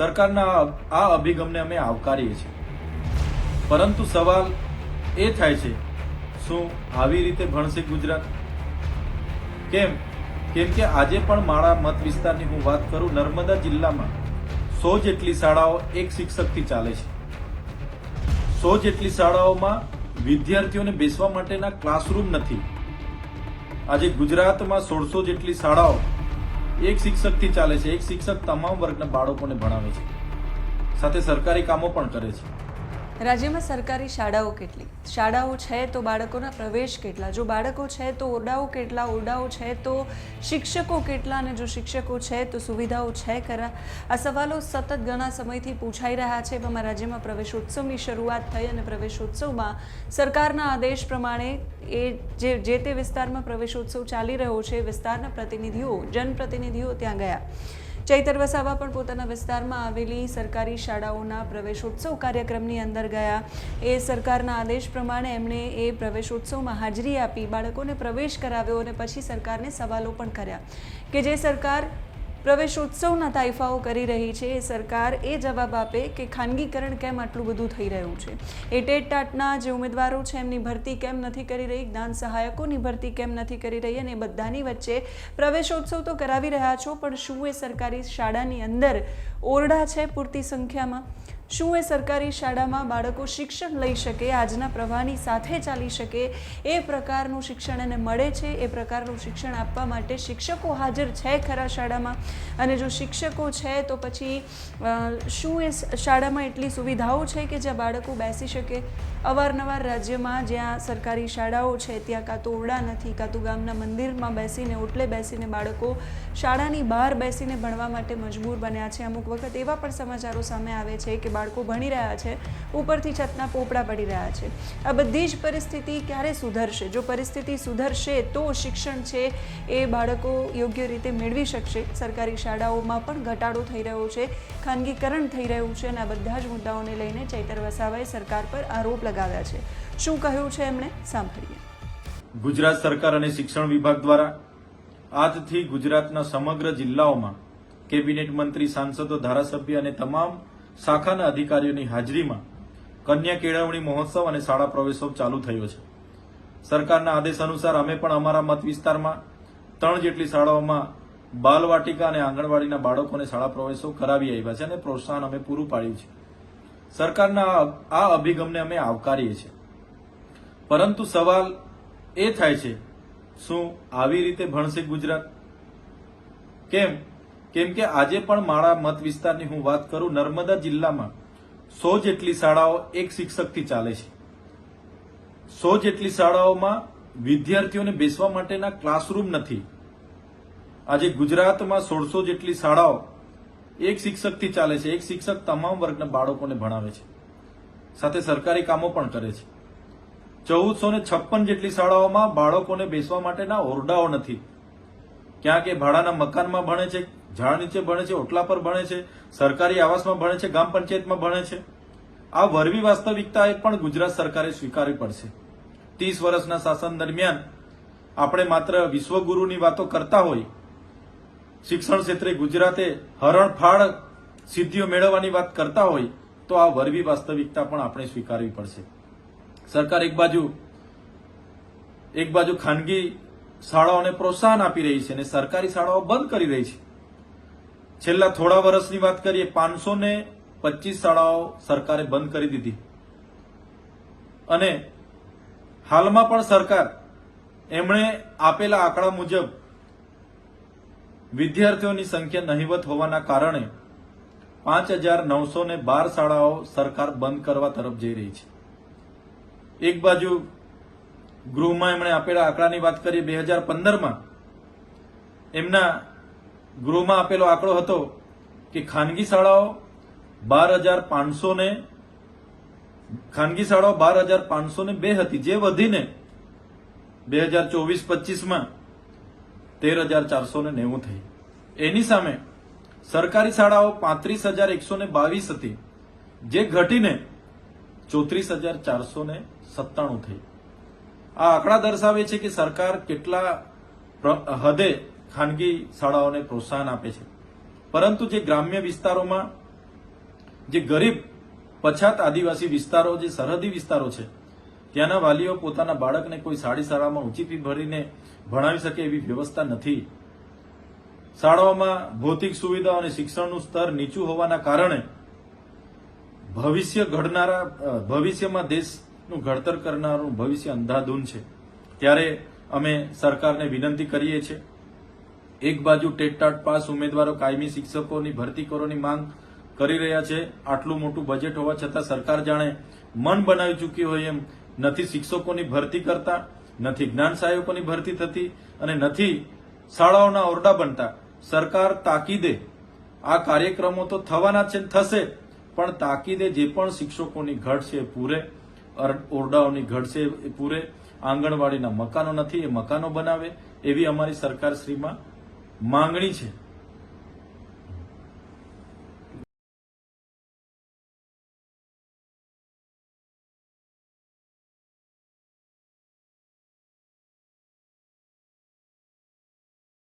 સરકારના આ અભિગમને અમે આવકારીએ છીએ. પરંતુ સવાલ એ થાય છે, શું આવી રીતે ભણશે ગુજરાત? કેમ? કેમ કે આજે પણ મારા મત વિસ્તારની હું વાત કરું, નર્મદા જિલ્લામાં સો જેટલી શાળાઓ એક શિક્ષકથી ચાલે છે. સો જેટલી શાળાઓમાં વિદ્યાર્થીઓને બેસવા માટેના ક્લાસરૂમ નથી. આજે ગુજરાતમાં સોળસો જેટલી શાળાઓ એક શિક્ષકથી ચાલે છે. એક શિક્ષક તમામ વર્ગના બાળકોને ભણાવે છે. સાથે સરકારી કામો પણ કરે છે. રાજ્યમાં સરકારી શાળાઓ કેટલી? શાળાઓ છે તો બાળકોના પ્રવેશ કેટલા? જો બાળકો છે તો ઓરડાઓ કેટલા? ઓરડાઓ છે તો શિક્ષકો કેટલા? અને જો શિક્ષકો છે તો સુવિધાઓ છે ખરા? આ સવાલો સતત ઘણા સમયથી પૂછાઈ રહ્યા છે. એવામાં રાજ્યમાં પ્રવેશોત્સવની શરૂઆત થઈ અને પ્રવેશોત્સવમાં સરકારના આદેશ પ્રમાણે એ જે જે તે વિસ્તારમાં પ્રવેશોત્સવ ચાલી રહ્યો છે, વિસ્તારના પ્રતિનિધિઓ, જનપ્રતિનિધિઓ ત્યાં ગયા. ચૈતર વસાવા પણ પોતાના વિસ્તારમાં આવેલી સરકારી શાળાઓના પ્રવેશોત્સવ કાર્યક્રમની અંદર ગયા. એ સરકારના આદેશ પ્રમાણે એમણે એ પ્રવેશોત્સવમાં હાજરી આપી, બાળકોને પ્રવેશ કરાવ્યો અને પછી સરકારને સવાલો પણ કર્યા કે જે સરકાર પ્રવેશોત્સવના તાઇફાઓ કરી રહી છે. એ સરકાર એ જવાબ આપે કે ખાનગીકરણ કેમ આટલું બધું થઈ રહ્યું છે? એ ટેટ ટાટના જે ઉમેદવારો છે, એમની ભરતી કેમ નથી કરી રહી? જ્ઞાન સહાયકોની ભરતી કેમ નથી કરી રહી? અને બધાની વચ્ચે પ્રવેશોત્સવ તો કરાવી રહ્યા છો, પણ શું એ સરકારી શાળાની અંદર ઓરડા છે પૂરતી સંખ્યામાં? શું એ સરકારી શાળામાં બાળકો શિક્ષણ લઈ શકે, આજના પ્રવાહની સાથે ચાલી શકે, એ પ્રકારનું શિક્ષણ એને મળે છે, એ પ્રકારનું શિક્ષણ આપવા માટે શિક્ષકો હાજર છે ખરા શાળામાં? અને જો શિક્ષકો છે, તો પછી શું એ શાળામાં એટલી સુવિધાઓ છે કે જ્યાં બાળકો બેસી શકે? અવારનવાર રાજ્યમાં જ્યાં સરકારી શાળાઓ છે, ત્યાં કાં તો ઓરડા નથી, કાં તો ગામના મંદિરમાં બેસીને, ઓટલે બેસીને બાળકો શાળાની બહાર બેસીને ભણવા માટે મજબૂર બન્યા છે. અમુક વખત એવા પણ સમાચારો સામે આવે છે કે બાળકો ભણી રહ્યા છે, ઉપરથી છતના પોપડા પડી રહ્યા છે. આ બધી જ પરિસ્થિતિ ક્યારે સુધરશે? જો પરિસ્થિતિ સુધરશે તો શિક્ષણ છે એ બાળકો યોગ્ય રીતે મેળવી શકશે. સરકારી શાળાઓમાં પણ ઘટાડો થઈ રહ્યો છે, ખાનગીકરણ થઈ રહ્યું છે અને આ બધા જ મુદ્દાઓને લઈને ચૈતર વસાવાએ સરકાર પર આરોપ લગાવ્યા છે. શું કહ્યું છે એમણે? સાંભળીએ. ગુજરાત સરકાર અને શિક્ષણ વિભાગ દ્વારા આજથી ગુજરાતના સમગ્ર જિલ્લાઓમાં કેબિનેટ મંત્રી, સાંસદો, ધારાસભ્ય અને તમામ શાખાના અધિકારીઓની હાજરીમાં કન્યા કેળવણી મહોત્સવ અને શાળા પ્રવેશોત્સવ ચાલુ થયો છે. સરકારના આદેશ અનુસાર અમે પણ અમારા મત વિસ્તારમાં ત્રણ જેટલી શાળાઓમાં બાલવાટિકા અને આંગણવાડીના બાળકોને શાળા પ્રવેશો કરાવી આવ્યા છે અને પ્રોત્સાહન અમે પૂરું પાડ્યું છે. સરકારના આ અભિગમને અમે આવકારીએ છીએ. પરંતુ સવાલ એ થાય છે, શું આવી રીતે ભણશે ગુજરાત? કેમ? કેમ કે આજે પણ મારા મત વિસ્તારની હું વાત કરું, નર્મદા જિલ્લામાં સો જેટલી શાળાઓ એક શિક્ષકથી ચાલે છે. સો જેટલી શાળાઓમાં વિદ્યાર્થીઓને બેસવા માટેના ક્લાસરૂમ નથી. આજે ગુજરાતમાં સોળસો જેટલી શાળાઓ એક શિક્ષકથી ચાલે છે. એક શિક્ષક તમામ વર્ગના બાળકોને ભણાવે છે. સાથે સરકારી કામો પણ કરે છે. ચૌદસો ને છપ્પન જેટલી શાળાઓમાં બાળકોને બેસવા માટેના ઓરડાઓ નથી. ક્યાં કે ભાડાના મકાનમાં ભણે છે, ઝાડ નીચે ભણે છે, ઓટલા પર ભણે છે, સરકારી આવાસમાં ભણે છે, ગામ પંચાયતમાં ભણે છે. આ વરવી વાસ્તવિકતા એ પણ ગુજરાત સરકારે સ્વીકારવી પડશે. ત્રીસ વર્ષના શાસન દરમિયાન આપણે માત્ર વિશ્વગુરુની વાતો કરતા હોય, શિક્ષણ ક્ષેત્રે ગુજરાતે હરણફાળ સિદ્ધિઓ મેળવવાની વાત કરતા હોય, તો આ વરવી વાસ્તવિકતા પણ આપણે સ્વીકારવી પડશે. સરકાર એક બાજુ એક બાજુ ખાનગી શાળાઓને પ્રોત્સાહન આપી રહી છે અને સરકારી શાળાઓ બંધ કરી રહી છે. છેલ્લા થોડા વર્ષની વાત કરીએ, પાંચસો ને પચીસ શાળાઓ સરકારે બંધ કરી દીધી. અને હાલમાં પણ સરકાર એમણે આપેલા આંકડા મુજબ વિદ્યાર્થીઓની સંખ્યા નહીવત હોવાના કારણે પાંચ હજાર નવસો ને બાર શાળાઓ સરકાર બંધ કરવા તરફ જઈ રહી છે. એક બાજુ ગૃહમાં એમણે આપેલા આંકડાની વાત કરીએ બે હજાર પંદરમાં, એમના ગૃહમાં આપેલો આંકડો હતો કે ખાનગી શાળાઓ બાર હજાર પાંચસો ને ખાનગી શાળાઓ બાર હજાર પાંચસો ને બે હતી. જે વધીને બે હજાર ચોવીસ પચીસમાં તેર હજાર ચારસો ને નેવું થઈ. એની સામે સરકારી શાળાઓ પાંત્રીસ હજાર એકસો ને બાવીસ હતી. જે ઘટીને ચોત્રીસ હજાર ચારસો ને સત્તાણું થઈ. આ આંકડા દર્શાવે છે કે સરકાર કેટલા હદે ખાનગી શાળાઓને પ્રોત્સાહન આપે છે. પરંતુ જે ગ્રામ્ય વિસ્તારોમાં જે ગરીબ, પછાત આદિવાસી વિસ્તારો, જે સરહદી વિસ્તારો છે, ત્યાંના વાલીઓ પોતાના બાળકને કોઈ સાડી શાળામાં ઊંચી ફી ભરીને ભણાવી શકે એવી વ્યવસ્થા નથી. શાળાઓમાં ભૌતિક સુવિધાઓ અને શિક્ષણનું સ્તર નીચું હોવાના કારણે ભવિષ્ય ઘડનારા ભવિષ્યમાં ભવિષ્યમાં દેશનું ઘડતર કરનારું ભવિષ્ય અંધાધૂન છે. ત્યારે અમે સરકારને વિનંતી કરીએ છીએ, એક બાજુ ટેટ ટાટ પાસ ઉમેદવારો કાયમી શિક્ષકોની ભરતી કરવાની માંગ કરી રહ્યા છે, આટલું મોટું બજેટ હોવા છતાં સરકાર જાણે મન બનાવી ચૂકી હોય એમ નથી શિક્ષકોની ભરતી કરતા, નથી જ્ઞાન સહાયકોની ભરતી થતી અને નથી શાળાઓના ઓરડા બનતા. સરકાર તાકીદે આ કાર્યક્રમો તો થવાના છે ને થશે, પણ તાકીદે જે પણ શિક્ષકોની ઘટ છે પૂરે ઓરડાઓની ઘડશે એ પૂરે. આંગણવાડીના મકાનો નથી, એ મકાનો બનાવે. એવી અમારી સરકારશ્રીમાં માંગણી છે.